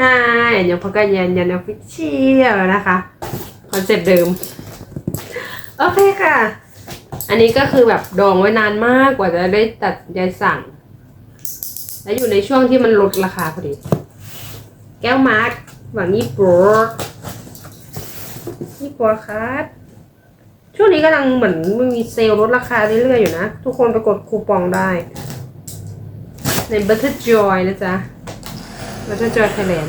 อ่าเดี๋ยวพก็ยันยันออฟฟิเชียลนะคะคอนเซ็ปต์เดิม โอเคค่ะ อันนี้ก็คือแบบดองไว้นานมากกว่าจะได้ตัดยายสั่ง และอยู่ในช่วงที่มันลดราคาพอดี แก้วมาร์กหวังยี่ปัวยี่ปัวครับช่วงนี้กำลังเหมือนมันมีเซลล์ลดราคาเรื่อยๆอยู่นะ ทุกคนไปกดคูปองได้ ใน Butter Joy นะจ๊ะ Butter Joy Thailand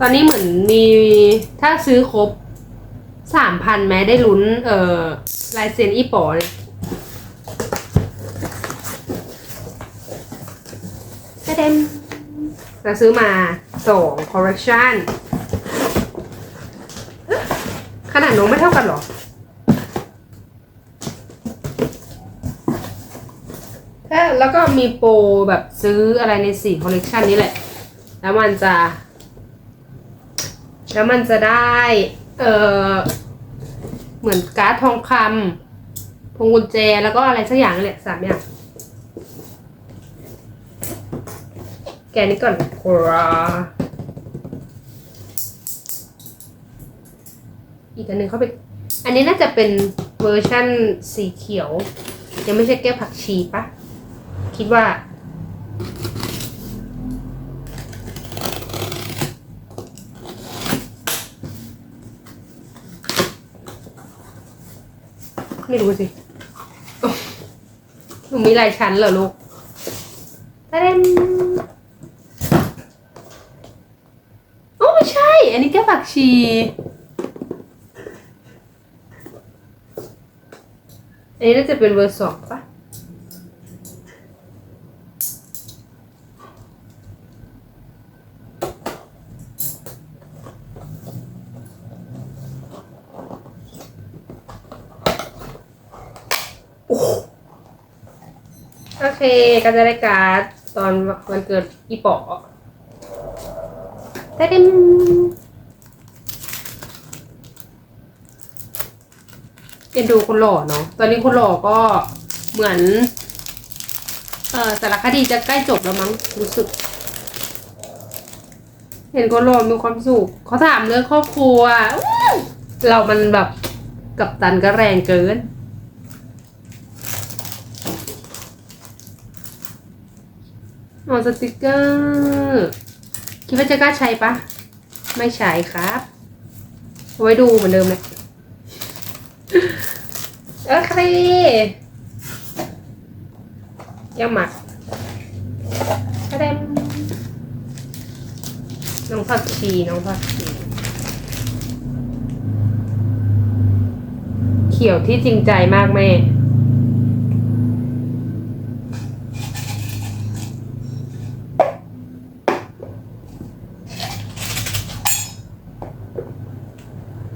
ตอนนี้เหมือนมีถ้าซื้อครบสามพันแม้ได้ลุ้น เอ่อลายเซ็นอีป๋อเลยกระเด็นเราซื้อมาสอง correction ขนาดน้องไม่เท่ากันเหรอถ้าแล้วก็มีโปรแบบซื้ออะไรในสี่คอลเลกชันนี้แหละ แล้วมันจะ แล้วมันจะได้ เออเหมือนการ์ดทองคำพวงกุญแจแล้วก็อะไรสักอย่างนี่แหละสามอย่าง แกนี้ก่อนกราอีกอันหนึ่งเขาเป็นอันนี้น่าจะเป็นเวอร์ชั่นสีเขียว ยังไม่ใช่แก้วผักชีปะ คิดว่า ไม่รู้สิหนูมีหลายชั้นเหรอลูกตะเดนโอ้ไม่ใช่ อันนี้แก้วผักชีอันนี้น่าจะเป็นเวอร์สองปะ โอเคก็จะได้การ์ดตอนวันเกิดอีป๋อแต่ดิมเอ็นดูคนหล่อเนาะ ตอนนี้คนหล่อก็เหมือน เออสารคดีจะใกล้จบแล้วมั้งรู้สึก เห็นคนหล่อมีความสุขเขาถามเรื่องครอบครัวอู้เรามันแบบกับตันก็แรงเกิน อ๋อสติกเกอร์คิดว่าจะกล้าใช้ปะไม่ใช้ครับเอาไว้ดูเหมือนเดิมเลยโอเคยี่ยมมากกระเด็นน้องผักชีน้องผักชีเขียวที่จริงใจมากแม่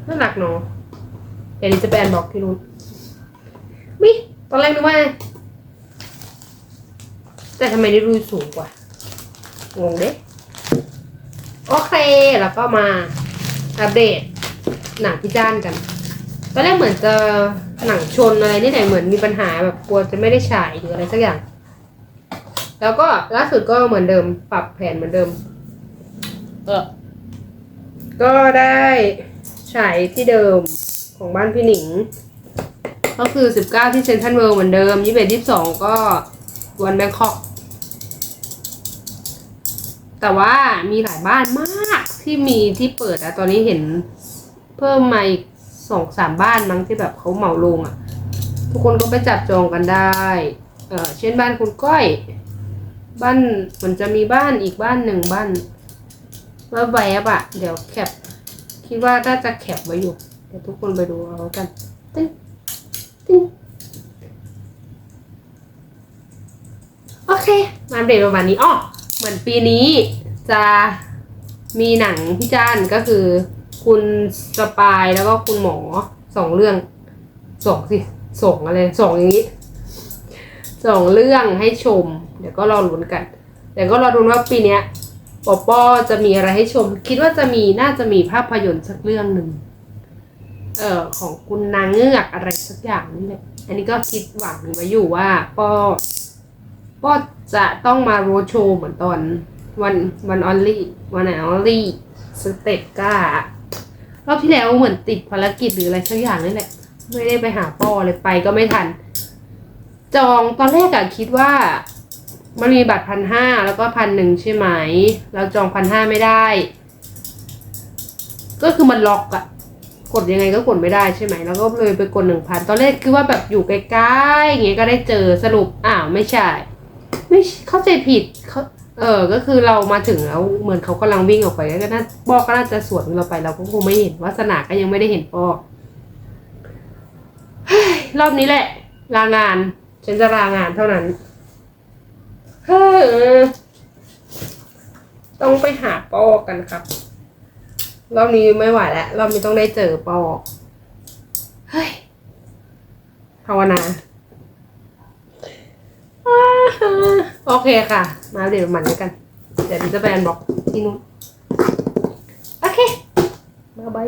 น่ารัก เนาะเดี๋ยวนี้จะไปอ่านบอกที่นู้นมิตอนแรกนึกว่า แต่ทำไมได้รูสูงกว่างงเด้โอเค แล้วก็มาอัปเดตหนังพี่จ้านกัน ตอนแรกเหมือนจะหนังชนอะไรนี่แหละเหมือนมีปัญหาแบบกลัวจะไม่ได้ฉายหรืออะไรสักอย่าง แล้วก็ล่าสุดก็เหมือนเดิมปรับแผนเหมือนเดิม เออ ก็ได้ ฉายที่เดิมของบ้านพี่หนิง ก็คือ 19 ที่เซนทรัลเวิลด์เหมือนเดิม 21 22 ก็วันแบงคอก แต่ว่ามีหลายบ้านมากที่มีที่เปิดอะตอนนี้เห็นเพิ่มมาอีกสองสามบ้านมั้งที่แบบเขาเหมาลงอะทุกคนก็ไปจับจองกันได้ เออเช่นบ้านคุณก้อย บ้านมันจะมีบ้านอีกบ้านหนึ่งบ้านว่าแวบอะเดี๋ยวแคป คิดว่าน่าจะแคปไว้อยู่ เดี๋ยวทุกคนไปดูเอากันตึ้งตึ้งโอเค มาอัปเดตประมาณนี้อ้อเหมือนปีนี้จะมีหนังพี่จ้านก็คือ คุณสปายแล้วก็คุณหมอสองเรื่องสองสิสองอะไรสองอย่างนี้สองเรื่องให้ชม เดี๋ยวก็รอลุ้นกัน เดี๋ยวก็รอดูว่าปีเนี้ย ปอปอจะมีอะไรให้ชม คิดว่าจะมีน่าจะมีภาพยนตร์สักเรื่องหนึ่งเอ่อของคุณนางเงือกอะไรสักอย่างนี่แหละอันนี้ก็คิดหวังไว้อยู่ว่าปอปอจะต้องมาโรโชว์เหมือนตอนวันวันออลลี่วันไหนออลลี่สเตปก้ารอบที่แล้วเหมือนติดภารกิจหรืออะไรสักอย่างนี่แหละ ไม่ได้ไปหาปอเลยไปก็ไม่ทัน จองตอนแรกอะคิดว่า มันมีบัตรพันห้าแล้วก็พันหนึ่งใช่ไหม เราจองพันห้าไม่ได้ ก็คือมันล็อกอะกดยังไงก็กดไม่ได้ใช่ไหม แล้วก็เลยไปกดหนึ่งพันตอนแรกคือว่าแบบอยู่ใกล้ๆอย่างเงี้ยก็ได้เจอสรุปอ้าวไม่ใช่ ไม่เข้าใจผิดเขาเออ ก็คือเรามาถึงแล้วเหมือนเขากำลังวิ่งออกไปก็น่าบอกก็น่าจะสวนเราไปเราก็คงไม่เห็นวาสนาก็ยังไม่ได้เห็นปอกรอบนี้แหละ ลางาน ฉันจะลางานเท่านั้น เฮ้ยต้องไปหาปอกันครับ รอบนี้ไม่ไหวแล้วรอบนี้ต้องได้เจอปอกเฮ้ยภาวนาโอเคค่ะ มาเดี๋ยวมันด้วยกัน เดี๋ยวดิจะไปอันบล็อกที่นู้นโอเค บ๊ายบาย